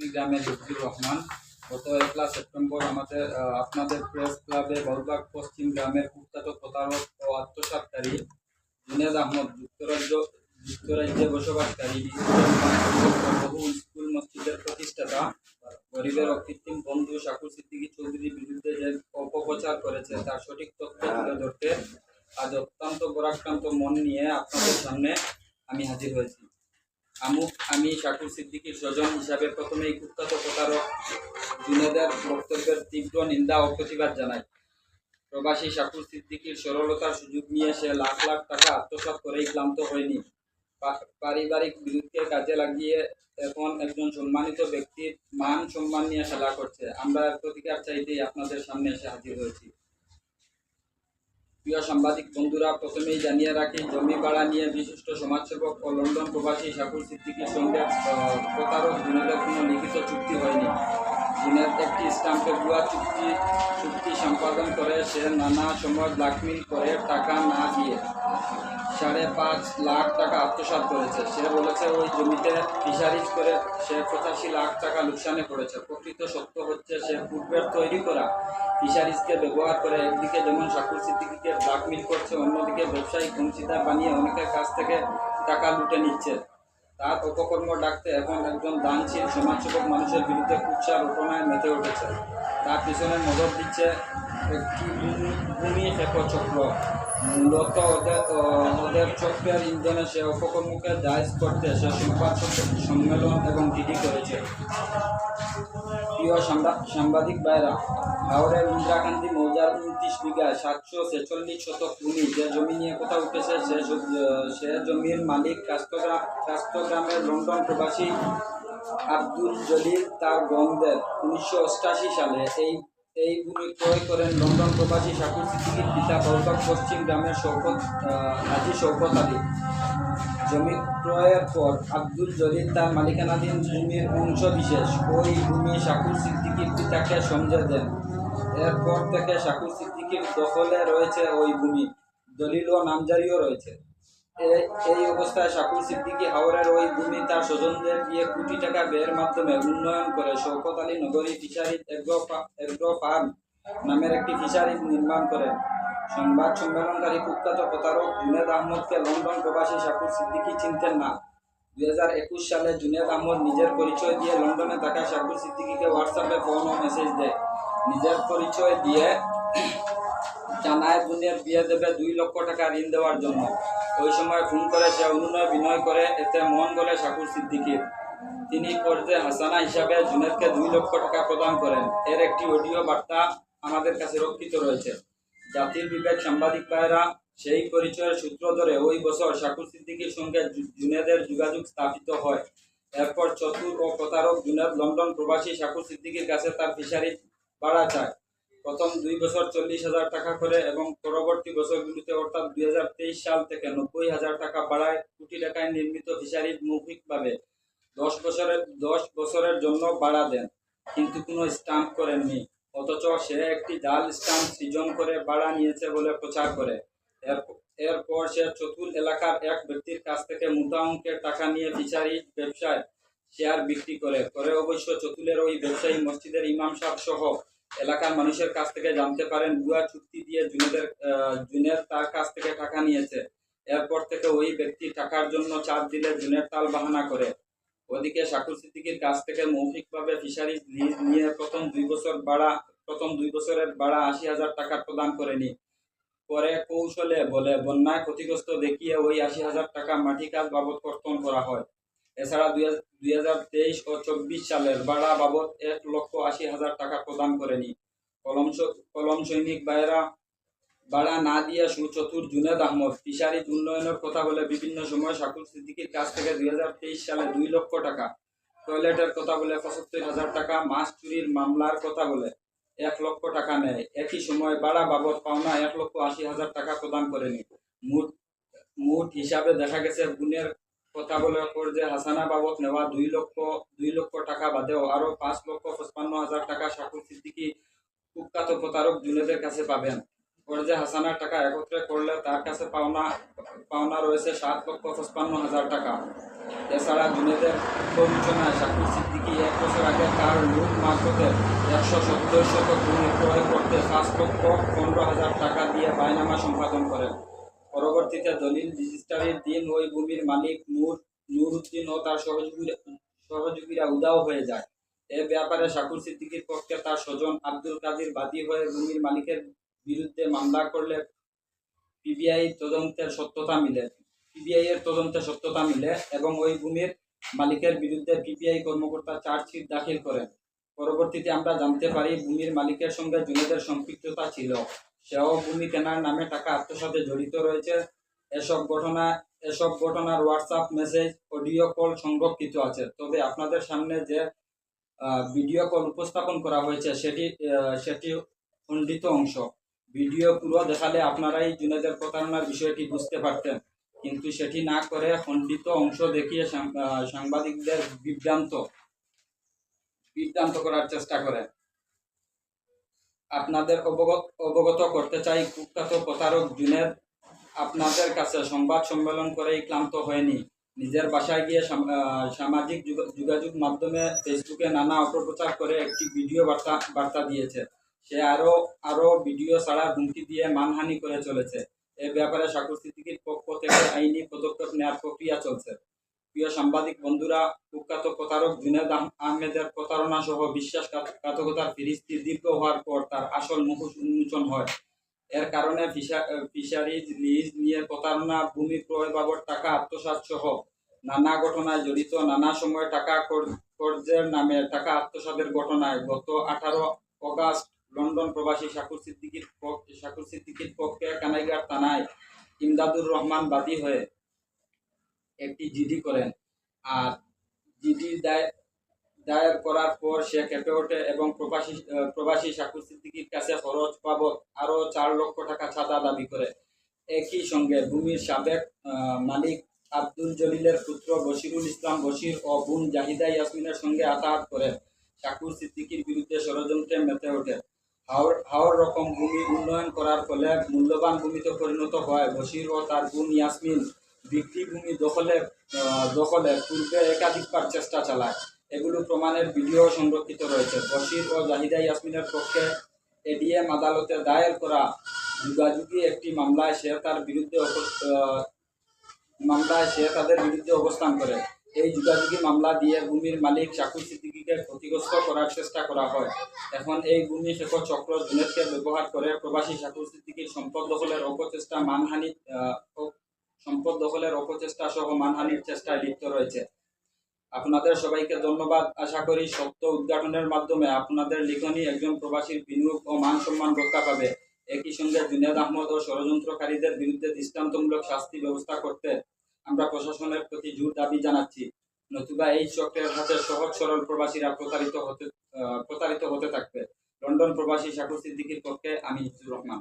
কুটনি গ্রামের লুৎফুর রহমান। গত একলা সেপ্টেম্বর আমাদের আপনাদের প্রেস ক্লাবে বলবাগ পশ্চিম গ্রামের কুখ্যাত প্রতারক ও আত্মসাৎকারী জুনেদ আহমদ, যুক্তরাজ্য, যুক্তরাজ্যে বসবাসকারী বহু স্কুল, মসজিদের প্রতিষ্ঠাতা, গরিবের অকৃত্রিম বন্ধু শাকুর সিদ্দিকী চৌধুরীর বিরুদ্ধে যে অপপ্রচার করেছে, তার সঠিক তথ্য তুলে ধরতে আজ অত্যন্ত পরাক্রান্ত মন নিয়ে আপনাদের সামনে আমি হাজির হয়েছি। আমু আমি শাকুর সিদ্দিকীর স্বজন হিসাবে প্রথমেই কুখ্যাত প্রতারক, জুনেদের বক্তব্যের তীব্র নিন্দা ও প্রতিবাদ জানাই। প্রবাসী শাকুর সিদ্দিকীর সরলতার সুযোগ নিয়ে সে লাখ লাখ টাকা আত্মসাৎ করেই ক্লান্ত হয়নি। পারিবারিক বিরুদ্ধে কাজে লাগিয়ে এখন একজন সম্মানিত ব্যক্তির মান সম্মান নিয়ে খেলা করছে। আমরা প্রতিকার চাইতেই আপনাদের সামনে এসে হাজির হয়েছি। প্রিয় সাংবাদিক বন্ধুরা, প্রথমেই জানিয়ে রাখি জমি ভাড়া নিয়ে বিশিষ্ট সমাজসেবক ও লন্ডন প্রবাসী শাকুর সিদ্দিকীর সঙ্গে প্রতারক, বিনোদের কোনো লিখিত চুক্তি হয়নি। জুনের একটি স্টাম্পে ভুয়া চুক্তি চুক্তি সম্পাদন করে সে নানা সময় ব্ল্যাকমেল করে টাকা না দিয়ে সাড়ে পাঁচ লাখ টাকা আত্মসাৎ করেছে। সে বলেছে, ওই জমিতে ফিশারিজ করে সে পঁচাশি লাখ টাকা লোকসানে পড়েছে। প্রকৃত সত্য হচ্ছে, সে পূর্বের তৈরি করা ফিশারিজকে ব্যবহার করে একদিকে যেমন শাকুর সিদ্দিকিকে ব্ল্যাকমেল করছে, অন্যদিকে ব্যবসায়িক অংশীদার বানিয়ে অনেকের কাছ থেকে টাকা লুটে নিচ্ছে। তার অপকর্ম ডাকতে এখন একজন দানশীল সমাজসেবক মানুষের বিরুদ্ধে কুৎসা রোপণায় মেতে উঠেছে। তার পিছনে নজর দিচ্ছে একটি ভূমি চক্র মূলত ওদের ওদের চক্রের ইন্ধনে সে অপকর্মকে জায়জ করতে সে সংবাদ সম্মেলন এবং ডিডি করেছে। প্রিয় সাংবা- সাংবাদিক ভাইরা হাওড়ের গান্ধী মৌজার উনত্রিশ বিঘা সাতশো ছেচল্লিশ শতক ভূমি, যে জমি নিয়ে কথা উঠেছে, সে সে জমির মালিক কাস্তগ্রাম কাস্তগ্রামের লন্ডন প্রবাসী আব্দুল জলিল তার গন্ধের উনিশশো সালে এই এই ভূমি ক্রয় করেন লন্ডন প্রবাসী শাকুর সিদ্দিকীর পিতা বলবাগ পশ্চিম গ্রামের শৌকত হাজি শৌকত আলী। জমি ক্রয়ের পর আব্দুল জলিল তার মালিকানাধীন জমির অংশ বিশেষ। ওই ভূমি শাকুর সিদ্দিকির পিতাকে সমঝে দেন। এরপর থেকে শাকুর সিদ্দিকীর দখলে রয়েছে ওই ভূমি। দলিল ও নামজারিও রয়েছে। এই অবস্থায় শাকুর সিদ্দিকী হাওড়ের ওই ভূমি তার স্বজনদের দিয়ে কোটি টাকা ব্যয়ের মাধ্যমে উন্নয়ন করে শৌকত আলী নগরী ফিশারিজ এগ্রো ফার্ম নামের একটি ফিশারিজ নির্মাণ করেন। সংবাদ সম্মেলনকারী কুখ্যাত প্রতারক জুনেদ আহমদকে লন্ডন প্রবাসী শাকুর সিদ্দিকী চিনতেন না। দুই হাজার একুশ সালে জুনেদ আহমদ নিজের পরিচয় দিয়ে লন্ডনে থাকা শাকুর সিদ্দিকীকে হোয়াটসঅ্যাপে ফোন ও মেসেজ দেয়। নিজের পরিচয় দিয়ে জানায় বোনের বিয়ে দেবে দুই লক্ষ টাকা ঋণ দেওয়ার জন্য। ওই সময় ফোন করে সে অনুনয় বিনয় করে, এতে মন বলে শাকুর সিদ্দিকীর। তিনি কর্জে হাসানা হিসাবে জুনেদকে দুই লক্ষ টাকা প্রদান করেন। এর একটি অডিও বার্তা আমাদের কাছে রক্ষিত রয়েছে। জাতির বিবেক সাংবাদিক ভাইরা সেই পরিচয়ের সূত্র ধরে ওই বছর শাকুর সিদ্দিকীর সঙ্গে জুনেদের যোগাযোগ স্থাপিত হয়। এরপর চতুর ও প্রতারক জুনেদ লন্ডন প্রবাসী শাকুর সিদ্দিকীর কাছে তার ফিশারি বাড়া চায়। প্রথম দুই বছর চল্লিশ হাজার টাকা করে এবং পরবর্তী বছরগুলিতে অর্থাৎ দুই তেইশ সাল থেকে নব্বই হাজার টাকা বাড়ায় কোটি টাকায় নির্মিত ফিশারি মৌখিকভাবে। দশ বছরের দশ বছরের জন্য বাড়া দেন, কিন্তু কোনো স্টাম্প করেননি। অথচ সে একটি জাল স্টাম্প সৃজন করে বাড়া নিয়েছে বলে প্রচার করে। এরপর সে চতুল এলাকার এক ব্যক্তির কাছ থেকে মোটা অঙ্কের টাকা নিয়ে ফিশারি ব্যবসায় শেয়ার বিক্রি করে। পরে অবশ্য চতুলের ওই ব্যবসায়ী মসজিদের ইমাম সাহেব সহ এলাকার মানুষের কাছ থেকে জানতে পারেন, ভুয়া চুক্তি দিয়ে জুনেদের জুনের তার কাছ থেকে টাকা নিয়েছে। এরপর থেকে ওই ব্যক্তি টাকার জন্য চাপ দিলে জুনের তাল বাহানা করে। ওদিকে শাকুর সিদ্দিকীর কাছ থেকে মৌখিকভাবে ফিশারিজ লিজ নিয়ে প্রথম দুই বছর ভাড়া প্রথম দুই বছরের ভাড়া আশি হাজার টাকা প্রদান করেনি পরে কৌশলে বলে, বন্যায় ক্ষতিগ্রস্ত দেখিয়ে ওই আশি হাজার টাকা মাটি কাজ বাবদ কর্তন করা হয়। এছাড়া দুই হাজার তেইশ ও চব্বিশ সালের ভাড়া বাবদ এক লক্ষ আশি হাজার টাকা প্রদান করেনি। কলম কলম সৈনিক ভাইয়েরা ভাড়া না দিয়ে সুচতুর জুনেদ আহমদ ফিশারিজ উন্নয়নের কথা বলে বিভিন্ন সময় শাকুর সিদ্দিকীর কাছ থেকে দুই হাজার তেইশ সালে দুই লক্ষ টাকা, টয়লেটের কথা বলে পঁচাত্তর হাজার টাকা, মাছ চুরির মামলার কথা বলে এক লক্ষ টাকা নেয়। একই সময় ভাড়া বাবদ পাওনা এক লক্ষ আশি হাজার টাকা প্রদান করেনি। মোট মোট হিসাবে দেখা গেছে, গুণের কথা বলে যে হাসানা বাবদ নেওয়া দুই লক্ষ দুই লক্ষ টাকা বাদেও আরও পাঁচ লক্ষ পঁচপান্ন হাজার টাকা শাকুর সিদ্দিকী কুখ্যাত প্রতারক জুনেদের কাছে পাবেন। কর্জে হাসানার টাকা একত্রে করলে তার কাছে পাওনা পাওনা রয়েছে সাত লক্ষ পঁচপান্ন হাজার টাকা। এছাড়া জুনেদের প্ররোচনায় শাকুর সিদ্দিকি এক বছর আগে তার লুট মারফতে একশো সত্তর শতক ভূমি ক্রয় করতে পাঁচ লক্ষ পনেরো হাজার টাকা দিয়ে বায়নামা সম্পাদন করেন পরবর্তীতে দলিল রেজিস্ট্রারির দিন, ওই ভূমির মালিক নূর, নুরুদ্দিন ও তার সহযোগীরা সহযোগীরা উদাও হয়ে যায়। এ ব্যাপারে শাকুর সিদ্দিকির পক্ষে তার স্বজন আব্দুল কাদির বাদী হয়ে ভূমির মালিকের বিরুদ্ধে মামলা করলে পিবিআই তদন্তের সত্যতা মিলে। পিবিআই এর তদন্তে সত্যতা মিলে এবং ওই ভূমির মালিকের বিরুদ্ধে পিবিআই কর্মকর্তা চার্জশিট দাখিল করেন। পরবর্তীতে আমরা জানতে পারি, ভূমির মালিকের সঙ্গে জুনেদের সম্পৃক্ততা ছিল। সেও ভূমি কেনার নামে টাকা আত্মসাতে জড়িত রয়েছে। এসব ঘটনা, এসব ঘটনার হোয়াটসঅ্যাপ মেসেজ অডিও কল সংরক্ষিত আছে। তবে আপনাদের সামনে যে ভিডিও কল উপস্থাপন করা হয়েছে, সেটি সেটি খণ্ডিত অংশ। ভিডিও পুরো দেখালে আপনারাই জুনেদের প্রতারণার বিষয়টি বুঝতে পারতেন। কিন্তু সেটি না করে খণ্ডিত অংশ দেখিয়ে সাংবাদিকদের বিভ্রান্ত বিভ্রান্ত করার চেষ্টা করে আপনাদের অবগত অবগত করতে চাই কুখ্যাত প্রতারক জুনেদ আপনাদের কাছে সংবাদ সম্মেলন করেই ক্লান্ত হয়নি। নিজের বাসায় গিয়ে সামাজিক যোগাযোগ মাধ্যমে ফেসবুকে নানা অপপ্রচার করে একটি ভিডিও বার্তা বার্তা দিয়েছে। সে আরও আরও ভিডিও ছাড়া হুমকি দিয়ে মানহানি করে চলেছে। এ ব্যাপারে সাকুর সিদ্দিকির পক্ষ থেকে আইনি পদক্ষেপ নেওয়ার প্রক্রিয়া চলছে। প্রিয় সাংবাদিক বন্ধুরা, কুখ্যাত প্রতারক জুনেদ আহমেদের প্রতারণা সহ বিশ্বাসঘাতকতার ফিরিস্তি দীর্ঘ হওয়ার পর তার আসল মুখোশ উন্মোচন হয়। এর কারণে ফিশারিজ লিজ নিয়ে প্রতারণা, ভূমি ক্রয় বাবদ টাকা আত্মসাৎ সহ নানা ঘটনায় জড়িত, নানা সময় টাকা কর- কর্জের নামে টাকা আত্মসাতের ঘটনায় গত আঠারো অগাস্ট লন্ডন প্রবাসী শাকুর সিদ্দিকির পক- শাকুর সিদ্দিকির পক্ষে কানাইঘাট থানায় ইমদাদুর রহমান বাদী হয়ে একটি জিডি করেন। আর জিডি দায়, দায়ের করার পর সে কেঁপে ওঠে এবং প্রবাসী প্রবাসী শাকুর সিদ্দিকির কাছে খরচ বাবদ আরও চার লক্ষ টাকা ছাতা দাবি করে। একই সঙ্গে ভূমির সাবেক মালিক আব্দুল জলিলের পুত্র বশিরুল ইসলাম বশির ও বোন জাহিদা ইয়াসমিনের সঙ্গে আতাহাত করে শাকুর সিদ্দিকির বিরুদ্ধে ষড়যন্ত্রে মেতে ওঠে। হাওর হাওর রকম ভূমি উন্নয়ন করার ফলে মূল্যবান ভূমিতে পরিণত হয়। বশির ও তার বোন ইয়াসমিন বিক্রি ভূমি দখলে দখলে পূর্বে একাধিকবার চেষ্টা চালায়। এগুলো প্রমাণের ভিডিও সংরক্ষিত রয়েছে। বশির ও জাহিদা ইয়াসমিনের পক্ষে এডিএম আদালতে দায়ের করা যুগাযুগি একটি মামলায় সে তার বিরুদ্ধে মামলায় সে তাদের বিরুদ্ধে অবস্থান করে। এই যুগাযুগি মামলা দিয়ে ভূমির মালিক শাকুর সিদ্দিকিকে ক্ষতিগ্রস্ত করার চেষ্টা করা হয়। এখন এই ভূমি শেখর চক্র জুনেদকে ব্যবহার করে প্রবাসী শাকুর সিদ্দিকির সম্পদ দখলের অপচেষ্টা মানহানি সম্পদ দখলের অপচেষ্টা সহ মানহানির চেষ্টায় লিপ্ত রয়েছে। আপনাদের সবাইকে ধন্যবাদ। আশা করি সত্য উদ্ঘাটনের মাধ্যমে আপনাদের লিখনী একজন প্রবাসীর বিনিয়োগ ও মান সম্মান রক্ষা পাবে। একই সঙ্গে জুনেদ আহমদ ও ষড়যন্ত্রকারীদের বিরুদ্ধে দৃষ্টান্তমূলক শাস্তি ব্যবস্থা করতে আমরা প্রশাসনের প্রতি জোর দাবি জানাচ্ছি। নতুবা এই চক্রের হাতে সহজ সরল প্রবাসীরা প্রতারিত হতে প্রতারিত হতে থাকবে। লন্ডন প্রবাসী শাকুর সিদ্দিকির পক্ষে আমি রহমান।